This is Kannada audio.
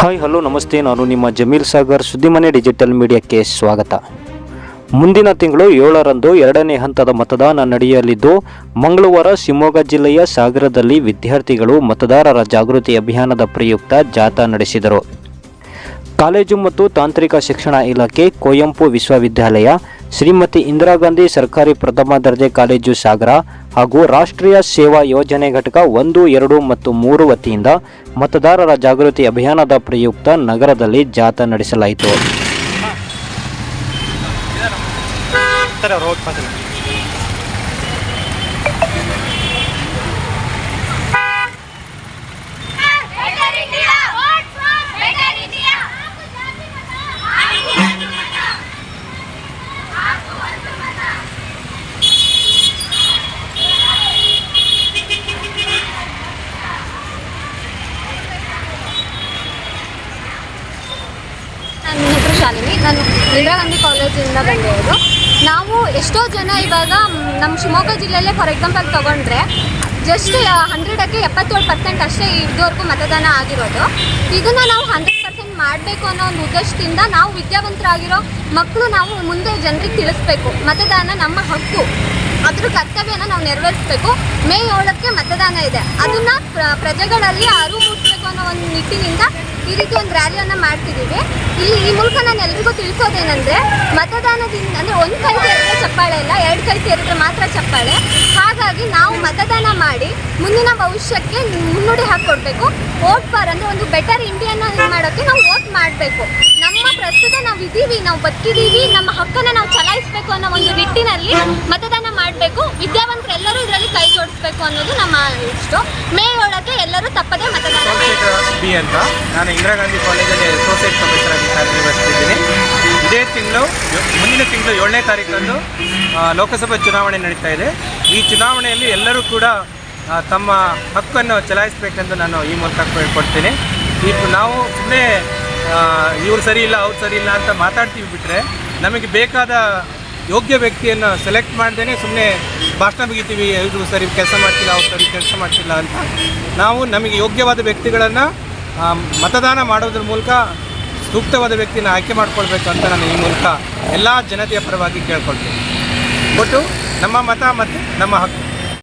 ಹಾಯ್ ಹಲೋ ನಮಸ್ತೆ. ನಾನು ನಿಮ್ಮ ಜಮೀಲ್ ಸಾಗರ್, ಸುದ್ದಿಮನೆ ಡಿಜಿಟಲ್ ಮೀಡಿಯಾಕ್ಕೆ ಸ್ವಾಗತ. ಮುಂದಿನ ತಿಂಗಳು ಏಳರಂದು ಎರಡನೇ ಹಂತದ ಮತದಾನ ನಡೆಯಲಿದ್ದು, ಮಂಗಳವಾರ ಶಿವಮೊಗ್ಗ ಜಿಲ್ಲೆಯ ಸಾಗರದಲ್ಲಿ ವಿದ್ಯಾರ್ಥಿಗಳು ಮತದಾರರ ಜಾಗೃತಿ ಅಭಿಯಾನದ ಪ್ರಯುಕ್ತ ಜಾಥಾ ನಡೆಸಿದರು. ಕಾಲೇಜು ಮತ್ತು ತಾಂತ್ರಿಕ ಶಿಕ್ಷಣ ಇಲಾಖೆ ಕುವೆಂಪು ವಿಶ್ವವಿದ್ಯಾಲಯ ಶ್ರೀಮತಿ ಇಂದಿರಾ ಗಾಂಧಿ ಸರ್ಕಾರಿ ಪ್ರಥಮ ದರ್ಜೆ ಕಾಲೇಜು ಸಾಗರ ಹಾಗೂ ರಾಷ್ಟ್ರೀಯ ಸೇವಾ ಯೋಜನೆ ಘಟಕ ಒಂದು, ಎರಡು ಮತ್ತು ಮೂರು ವತಿಯಿಂದ ಮತದಾರರ ಜಾಗೃತಿ ಅಭಿಯಾನದ ಪ್ರಯುಕ್ತ ನಗರದಲ್ಲಿ ಜಾಥಾ ನಡೆಸಲಾಯಿತು. ಶಾಲಿನಿ ನಾನು ಇಂದಿರಾ ಗಾಂಧಿ ಕಾಲೇಜಿಂದ ಬಂದಿರೋದು. ನಾವು ಎಷ್ಟೋ ಜನ ಇವಾಗ ನಮ್ಮ ಶಿವಮೊಗ್ಗ ಜಿಲ್ಲೆಯಲ್ಲೇ ಫಾರ್ ಎಕ್ಸಾಂಪಲ್ ತೊಗೊಂಡ್ರೆ ಜಸ್ಟ್ ಹಂಡ್ರೆಡಕ್ಕೆ ಎಪ್ಪತ್ತೇಳು ಪರ್ಸೆಂಟ್ ಅಷ್ಟೇ ಇದುವರೆಗೂ ಮತದಾನ ಆಗಿರೋದು. ಇದನ್ನು ನಾವು ಹಂಡ್ರೆಡ್ ಪರ್ಸೆಂಟ್ ಮಾಡಬೇಕು ಅನ್ನೋ ಒಂದು ಉದ್ದೇಶದಿಂದ ನಾವು ವಿದ್ಯಾವಂತರಾಗಿರೋ ಮಕ್ಕಳು ನಾವು ಮುಂದೆ ಜನರಿಗೆ ತಿಳಿಸ್ಬೇಕು. ಮತದಾನ ನಮ್ಮ ಹಕ್ಕು. ಅದ್ರ ಕರ್ತವ್ಯನ ನಾವು ನೆರವೇರಿಸಬೇಕು. ಮೇ ಏಳಕ್ಕೆ ಮತದಾನ ಇದೆ. ಅದನ್ನ ಪ್ರ- ಪ್ರಜೆಗಳಲ್ಲಿ ಅರಿವು ಮೂಡಿಸ್ಬೇಕು ಅನ್ನೋ ಒಂದು ನಿಟ್ಟಿನಿಂದ ಈ ರೀತಿ ಒಂದು ರ್ಯಾಲಿಯನ್ನ ಮಾಡ್ತಿದ್ದೀವಿ. ಇಲ್ಲಿ ಈ ಮೂಲಕ ನಾನು ಎಲ್ರಿಗೂ ತಿಳಿಸೋದೇನೆಂದ್ರೆ, ಮತದಾನದಿಂದ ಅಂದ್ರೆ ಒಂದು ಕೈ ಸೇರಿದ್ರೆ ಚಪ್ಪಾಳೆ ಇಲ್ಲ ಎರಡು ಕೈ ಸೇರಿದ್ರೆ ಮಾತ್ರ ಚಪ್ಪಾಳೆ. ಹಾಗಾಗಿ ನಾವು ಮತದಾನ ಮಾಡಿ ಮುಂದಿನ ಭವಿಷ್ಯಕ್ಕೆ ಮುನ್ನುಡಿ ಹಾಕೊಡ್ಬೇಕು. ವೋಟ್ ಫಾರ್ ಅಂದ್ರೆ ಒಂದು ಬೆಟರ್ ಇಂಡಿಯಾನ ಇದು ಮಾಡೋಕ್ಕೆ ನಾವು ವೋಟ್ ಮಾಡಬೇಕು. ನಮ್ಮ ಪ್ರಸ್ತುತ ನಾವು ಇದ್ದೀವಿ ನಾವು ಬದುಕಿದ್ದೀವಿ ನಮ್ಮ ಹಕ್ಕನ್ನ ನಾವು ಚಲಾಯಿಸಬೇಕು ಅನ್ನೋ ಒಂದು ನಿಟ್ಟಿನಲ್ಲಿ ಮತದಾನ ಮಾಡಬೇಕು. ವಿದ್ಯಾವಂತರೆಲ್ಲರೂ ಇದರಲ್ಲಿ ಕೈ ಜೋಡಿಸ್ಬೇಕು ಅನ್ನೋದು ನಮ್ಮ ಇಷ್ಟು. ಮೇ ಎಲ್ಲರೂ ತಪ್ಪದೇ ಮತದಾನ ಬಿ ಅಂತ. ನಾನು ಇಂದಿರಾ ಗಾಂಧಿ ಕಾಲೇಜಲ್ಲಿ ಅಸೋಸಿಯೇಟ್ ಪ್ರೊಫೆಸರ್ ಆಗಿ ಕಾರ್ಯನಿರ್ವಹಿಸ್ತಿದ್ದೀನಿ ಇದೇ ತಿಂಗಳು, ಮುಂದಿನ ತಿಂಗಳು ಏಳನೇ ತಾರೀಕಂದು ಲೋಕಸಭಾ ಚುನಾವಣೆ ನಡೀತಾ ಇದೆ. ಈ ಚುನಾವಣೆಯಲ್ಲಿ ಎಲ್ಲರೂ ಕೂಡ ತಮ್ಮ ಹಕ್ಕನ್ನು ಚಲಾಯಿಸಬೇಕೆಂದು ನಾನು ಈ ಮೂಲಕ ಕೊಡ್ತೀನಿ ಈ ನಾವು ಸುಮ್ಮನೆ ಇವ್ರು ಸರಿ ಇಲ್ಲ, ಅವ್ರು ಸರಿ ಇಲ್ಲ ಅಂತ ಮಾತಾಡ್ತೀವಿ ಬಿಟ್ಟರೆ ನಮಗೆ ಬೇಕಾದ ಯೋಗ್ಯ ವ್ಯಕ್ತಿಯನ್ನು ಸೆಲೆಕ್ಟ್ ಮಾಡ್ದೇ ಸುಮ್ಮನೆ ಭಾಷಣ ಬಿಗಿತೀವಿ ಇವರು ಸರಿ ಕೆಲಸ ಮಾಡ್ತಿಲ್ಲ, ಅವ್ರು ಸರಿ ಕೆಲಸ ಮಾಡ್ತಿಲ್ಲ ಅಂತ ನಾವು ನಮಗೆ ಯೋಗ್ಯವಾದ ವ್ಯಕ್ತಿಗಳನ್ನು ಮತದಾನ ಮಾಡೋದ್ರ ಮೂಲಕ ಸೂಕ್ತವಾದ ವ್ಯಕ್ತಿನ ಆಯ್ಕೆ ಮಾಡ್ಕೊಳ್ಬೇಕು ಅಂತ ನಾನು ಈ ಮೂಲಕ ಎಲ್ಲ ಜನತೆಯ ಪರವಾಗಿ ಕೇಳ್ಕೊಳ್ತೀನಿ. ಒಟ್ಟು ನಮ್ಮ ಮತ ಮತ್ತು ನಮ್ಮ ಹಕ್ಕು.